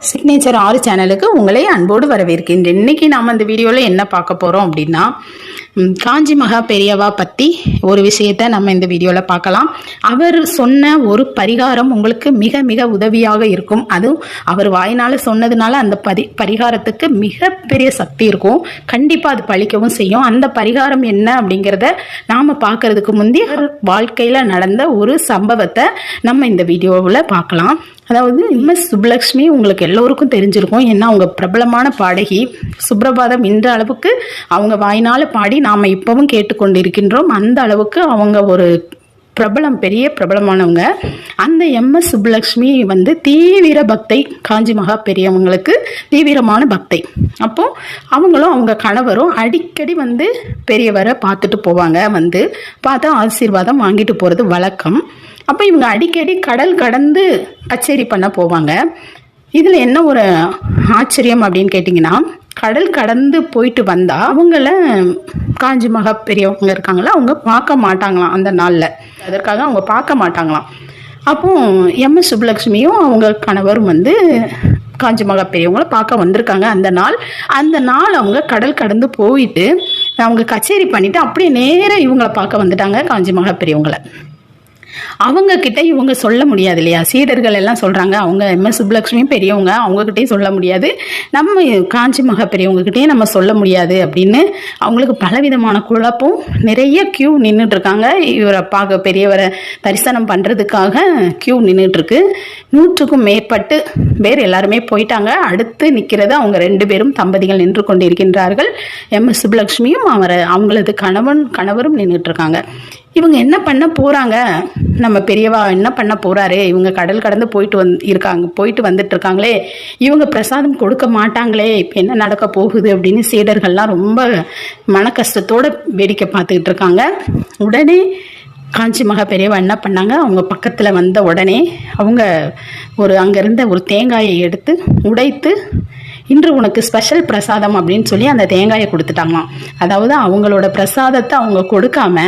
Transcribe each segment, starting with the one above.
Signature ஆறு சேனலுக்கு உங்களை அன்போடு வரவேற்கின்றேன். இன்றைக்கி நாம் அந்த வீடியோவில் என்ன பார்க்க போகிறோம் அப்படின்னா காஞ்சி மகா பெரியவா பற்றி ஒரு விஷயத்தை நம்ம இந்த வீடியோவில் பார்க்கலாம். அவர் சொன்ன ஒரு பரிகாரம் உங்களுக்கு மிக மிக உதவியாக இருக்கும். அதுவும் அவர் வாயினால் சொன்னதுனால அந்த பரி பரிகாரத்துக்கு மிகப்பெரிய சக்தி இருக்கும். கண்டிப்பாக அது பழிக்கவும் செய்யும். அந்த பரிகாரம் என்ன அப்படிங்கிறத நாம் பார்க்கறதுக்கு முந்தி அவர் வாழ்க்கையில் நடந்த ஒரு சம்பவத்தை நம்ம இந்த வீடியோவில் பார்க்கலாம். அதாவது எம்எஸ் சுப்புலக்ஷ்மி உங்களுக்கு எல்லோருக்கும் தெரிஞ்சிருக்கும். ஏன்னா அவங்க பிரபலமான பாடகி சுப்ரபாதம் என்ற அளவுக்கு அவங்க வாய்னால் பாடி நாம் இப்போவும் கேட்டுக்கொண்டிருக்கின்றோம். அந்த அளவுக்கு அவங்க ஒரு பிரபலம் பெரிய பிரபலமானவங்க. அந்த எம்எஸ் சுப்புலக்ஷ்மி வந்து தீவிர பக்தை காஞ்சி மகா பெரியவங்களுக்கு தீவிரமான பக்தை. அப்போ அவங்களும் அவங்க கணவரும் அடிக்கடி வந்து பெரியவரை பார்த்துட்டு போவாங்க. வந்து பார்த்தா ஆசீர்வாதம் வாங்கிட்டு போகிறது வழக்கம். அப்போ இவங்க அடிக்கடி கடல் கடந்து கச்சேரி பண்ண போவாங்க. இதில் என்ன ஒரு ஆச்சரியம் அப்படின்னு கேட்டிங்கன்னா கடல் கடந்து போயிட்டு வந்தால் அவங்கள காஞ்சி மகா பெரியவங்க இருக்காங்களா அவங்க பார்க்க மாட்டாங்களாம் அந்த நாளில். அதற்காக அவங்க பார்க்க மாட்டாங்களாம். அப்போ எம் எஸ் சுப்புலக்ஷ்மியும் அவங்க கணவரும் வந்து காஞ்சி மகா பெரியவங்களை பார்க்க வந்திருக்காங்க. அந்த நாள் அந்த நாள் அவங்க கடல் கடந்து போயிட்டு அவங்க கச்சேரி பண்ணிட்டு அப்படியே நேராக இவங்களை பார்க்க வந்துட்டாங்க காஞ்சி மகா பெரியவங்களை. அவங்க கிட்ட இவங்க சொல்ல முடியாது இல்லையா? சீடர்கள் எல்லாம் சொல்றாங்க அவங்க எம் எஸ் சுப்புலட்சுமியும் பெரியவங்க அவங்கக்கிட்டேயும் சொல்ல முடியாது. நம்ம காஞ்சி மகா பெரியவங்ககிட்டயும் நம்ம சொல்ல முடியாது அப்படின்னு அவங்களுக்கு பலவிதமான குழப்பம் நிறைய கியூ நின்றுட்டு இருக்காங்க இவரை பார்க்க பெரியவரை தரிசனம் பண்றதுக்காக கியூ நின்றுட்டு இருக்கு நூற்றுக்கும் மேற்பட்டு பேர் எல்லாருமே போயிட்டாங்க. அடுத்து நிற்கிறது அவங்க ரெண்டு பேரும் தம்பதிகள் நின்று கொண்டிருக்கின்றார்கள். எம் எஸ் சுப்புலட்சுமியும் அவரை அவங்களது கணவன் கணவரும் நின்றுட்டு இருக்காங்க இவங்க என்ன பண்ண போகிறாங்க நம்ம பெரியவா என்ன பண்ண போகிறாரு இவங்க கடல் கடந்து போயிட்டு வந் இருக்காங்க போயிட்டு வந்துட்டு இருக்காங்களே. இவங்க பிரசாதம் கொடுக்க மாட்டாங்களே. இப்போ என்ன நடக்க போகுது அப்படின்னு சீடர்கள்லாம் ரொம்ப மன கஷ்டத்தோட வேடிக்கை பார்த்துக்கிட்டு இருக்காங்க. உடனே காஞ்சி மகா பெரியவா என்ன பண்ணாங்க? அவங்க பக்கத்தில் வந்த உடனே அவங்க ஒரு அங்கே இருந்த ஒரு தேங்காயை எடுத்து உடைத்து இன்று உனக்கு ஸ்பெஷல் பிரசாதம் அப்படின்னு சொல்லி அந்த தேங்காயை கொடுத்துட்டாங்களாம். அதாவது அவங்களோட பிரசாதத்தை அவங்க கொடுக்காம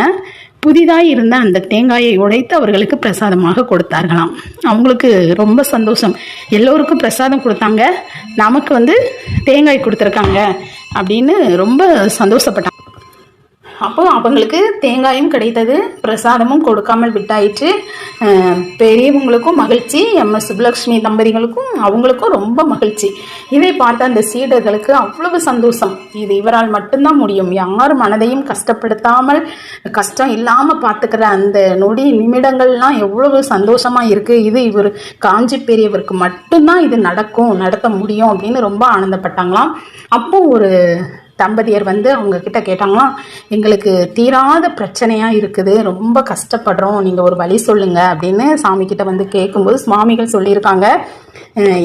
புதிதாக இருந்த அந்த தேங்காயை உடைத்து அவர்களுக்கு பிரசாதமாக கொடுத்தார்களாம். அவங்களுக்கு ரொம்ப சந்தோஷம். எல்லோருக்கும் பிரசாதம் கொடுத்தாங்க. நமக்கு வந்து தேங்காய் கொடுத்துருக்காங்க அப்படின்னு ரொம்ப சந்தோஷப்பட்டாங்க. அப்போ அவங்களுக்கு தேங்காயும் கிடைத்தது பிரசாதமும் கொடுக்காமல் விட்டாயிற்று. பெரியவங்களுக்கும் மகிழ்ச்சி எம். எஸ். சுப்புலட்சுமி தம்பதிகளுக்கும் அவங்களுக்கும் ரொம்ப மகிழ்ச்சி. இதை பார்த்த அந்த சீடர்களுக்கு அவ்வளவு சந்தோஷம். இது இவரால் மட்டும்தான் முடியும். யார் மனதையும் கஷ்டப்படுத்தாமல் கஷ்டம் இல்லாமல் பார்த்துக்கிற அந்த நொடி நிமிடங்கள்லாம் எவ்வளவு சந்தோஷமாக இருக்குது இது இவர் காஞ்சி பெரியவருக்கு மட்டும்தான் இது நடக்கும் நடத்த முடியும் அப்படின்னு ரொம்ப ஆனந்தப்பட்டாங்களாம். அப்போ ஒரு தம்பதியர் வந்து அவங்க கிட்ட கேட்டாங்களாம் எங்களுக்கு தீராத பிரச்சனையா இருக்குது ரொம்ப கஷ்டப்படுறோம் நீங்க ஒரு வழி சொல்லுங்க அப்படின்னு சாமி கிட்ட வந்து கேட்கும்போது சுவாமிகள் சொல்லியிருக்காங்க.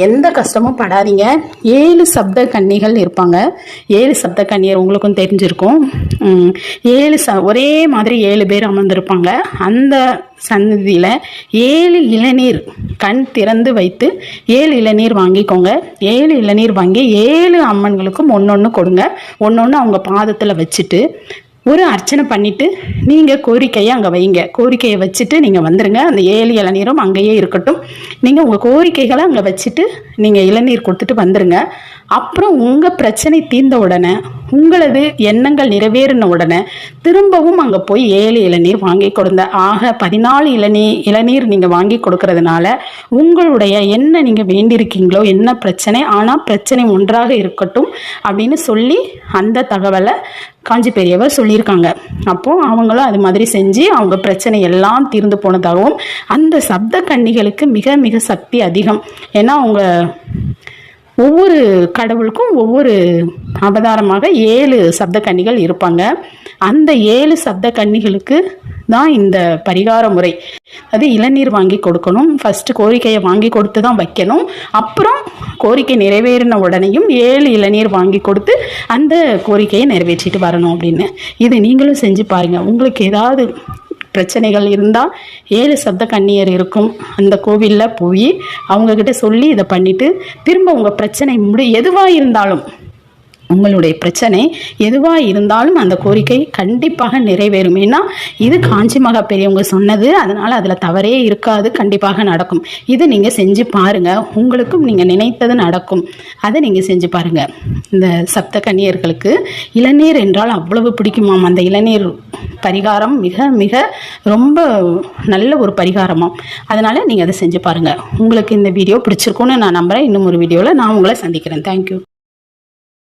எந்த கஷ்டமும் படாதீங்க. ஏழு சப்த கன்னிகள் இருப்பாங்க. ஏழு சப்த கன்னியர் உங்களுக்கும் தெரிஞ்சிருக்கும். ஏழு ச ஒரே மாதிரி ஏழு பேர் அமர்ந்திருப்பாங்க. அந்த சன்னதியில் ஏழு இளநீர் கண் திறந்து வைத்து ஏழு இளநீர் வாங்கிக்கோங்க. ஏழு இளநீர் வாங்கி ஏழு அம்மன்களுக்கும் ஒன்று ஒன்று கொடுங்க. ஒன்று ஒன்று அவங்க பாதத்தில் வச்சுட்டு ஒரு அர்ச்சனை பண்ணிட்டு நீங்கள் கோரிக்கையை அங்கே வைங்க. கோரிக்கையை வச்சுட்டு நீங்கள் வந்துருங்க. அந்த ஏழு இளநீரும் அங்கேயே இருக்கட்டும். நீங்கள் உங்கள் கோரிக்கைகளை அங்கே வச்சுட்டு நீங்கள் இளநீர் கொடுத்துட்டு வந்துருங்க. அப்புறம் உங்கள் பிரச்சனை தீர்ந்த உடனே உங்களது எண்ணங்கள் நிறைவேறின உடனே திரும்பவும் அங்கே போய் ஏழு இளநீர் வாங்கி கொடுங்க. ஆக பதினாலு இளநீ இளநீர் நீங்கள் வாங்கி கொடுக்கறதுனால உங்களுடைய என்ன நீங்கள் வேண்டியிருக்கீங்களோ என்ன பிரச்சனை ஆனால் பிரச்சனை ஒன்றாக இருக்கட்டும் அப்படின்னு சொல்லி அந்த தகவலை காஞ்சி பெரியவர் சொல்லியிருக்காங்க. அப்போ அவங்களும் அது மாதிரி செஞ்சு அவங்க பிரச்சனை எல்லாம் தீர்ந்து போனதாகவும் அந்த சப்த கன்னிகளுக்கு மிக மிக சக்தி அதிகம். ஏன்னா அவங்க ஒவ்வொரு கடவுளுக்கும் ஒவ்வொரு அவதாரமாக ஏழு சப்த கன்னிகள் இருப்பாங்க. அந்த ஏழு சப்த கன்னிகளுக்கு தான் இந்த பரிகார முறை. அது இளநீர் வாங்கி கொடுக்கணும். ஃபஸ்ட்டு கோரிக்கையை வாங்கி கொடுத்து தான் வைக்கணும். அப்புறம் கோரிக்கை நிறைவேறின உடனேயும் ஏழு இளநீர் வாங்கி கொடுத்து அந்த கோரிக்கையை நிறைவேற்றிட்டு வரணும் அப்படின்னு. இது நீங்களும் செஞ்சு பாருங்கள் உங்களுக்கு ஏதாவது பிரச்சனைகள் இருந்தால் ஏழு சப்த கன்னியர் இருக்கும். அந்த கோவிலில் போய் அவங்கக்கிட்ட சொல்லி இதை பண்ணிவிட்டு திரும்ப உங்கள் பிரச்சனை முடி எதுவாக இருந்தாலும் உங்களுடைய பிரச்சனை எதுவாக இருந்தாலும் அந்த கோரிக்கை கண்டிப்பாக நிறைவேறும். ஏன்னா இது காஞ்சி மகா பெரியவங்க சொன்னது. அதனால் அதில் தவறே இருக்காது. கண்டிப்பாக நடக்கும். இதை நீங்கள் செஞ்சு பாருங்கள் உங்களுக்கும் நீங்கள் நினைத்தது நடக்கும். அதை நீங்கள் செஞ்சு பாருங்கள் இந்த சப்த கன்னியர்களுக்கு இளநீர் என்றால் அவ்வளவு பிடிக்குமாம். அந்த இளநீர் பரிகாரம் மிக மிக ரொம்ப நல்ல ஒரு பரிகாரமாம். அதனால் நீங்கள் அதை செஞ்சு பாருங்கள் உங்களுக்கு இந்த வீடியோ பிடிச்சிருக்கும்னு நான் நம்புகிறேன் இன்னும் ஒரு வீடியோவில் நான் உங்களை சந்திக்கிறேன். தேங்க்யூ